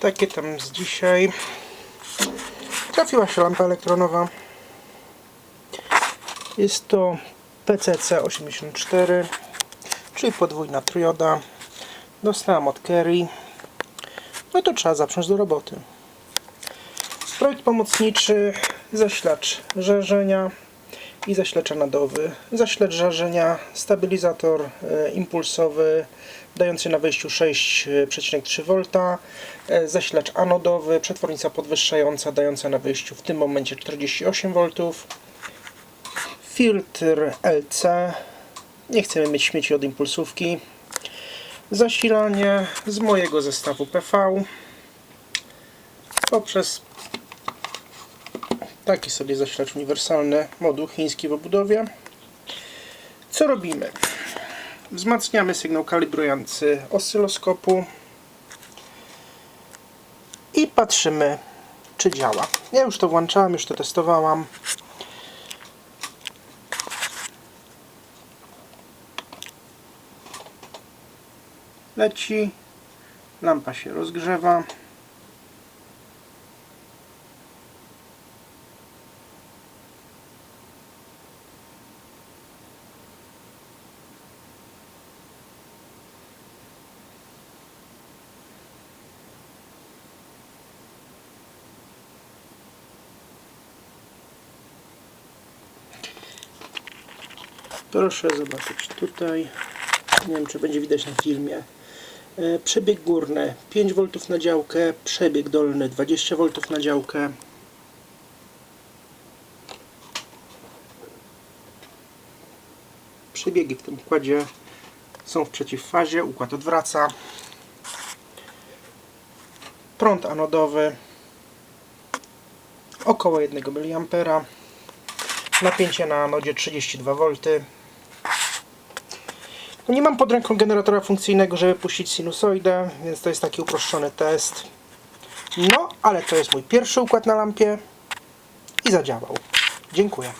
Takie tam z dzisiaj. Trafiła się lampa elektronowa. Jest to PCC 84, czyli podwójna trioda. Dostałem od Kerry. No to trzeba zacząć do roboty. Projekt pomocniczy, zasilacz żarzenia i zasilacz anadowy. Zasilacz żarzenia, stabilizator e, impulsowy dający na wejściu 6,3 V, zasilacz anodowy, przetwornica podwyższająca dająca na wyjściu w tym momencie 48 V, filtr LC, nie chcemy mieć śmieci od impulsówki, zasilanie z mojego zestawu PV poprzez taki sobie zasilacz uniwersalny, moduł chiński w obudowie. Co robimy? Wzmacniamy sygnał kalibrujący oscyloskopu i patrzymy, czy działa. Ja już to włączałem, już to testowałam. Leci, lampa się rozgrzewa. Proszę zobaczyć tutaj. Nie wiem, czy będzie widać na filmie. E, Przebieg górny 5 V na działkę, przebieg dolny 20 V na działkę. Przebiegi w tym układzie są w przeciwfazie, układ odwraca. Prąd anodowy około 1 mA. Napięcie na anodzie 32 V. No nie mam pod ręką generatora funkcyjnego, żeby puścić sinusoidę, więc to jest taki uproszczony test. No, ale to jest mój pierwszy układ na lampie i zadziałał. Dziękuję.